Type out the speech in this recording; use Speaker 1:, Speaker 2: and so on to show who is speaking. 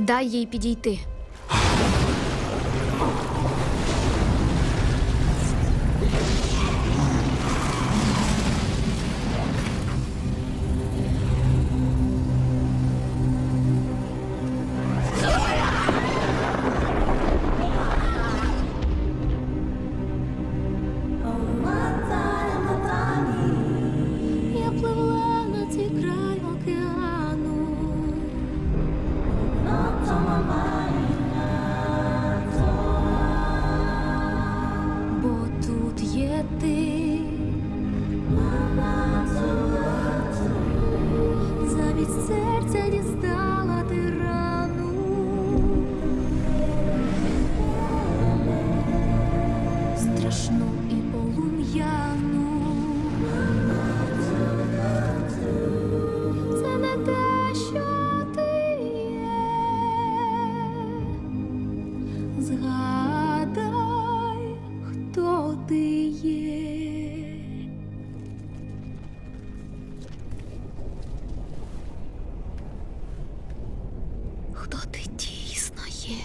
Speaker 1: Дай їй підійти. Ти. Хто ти дійсно є?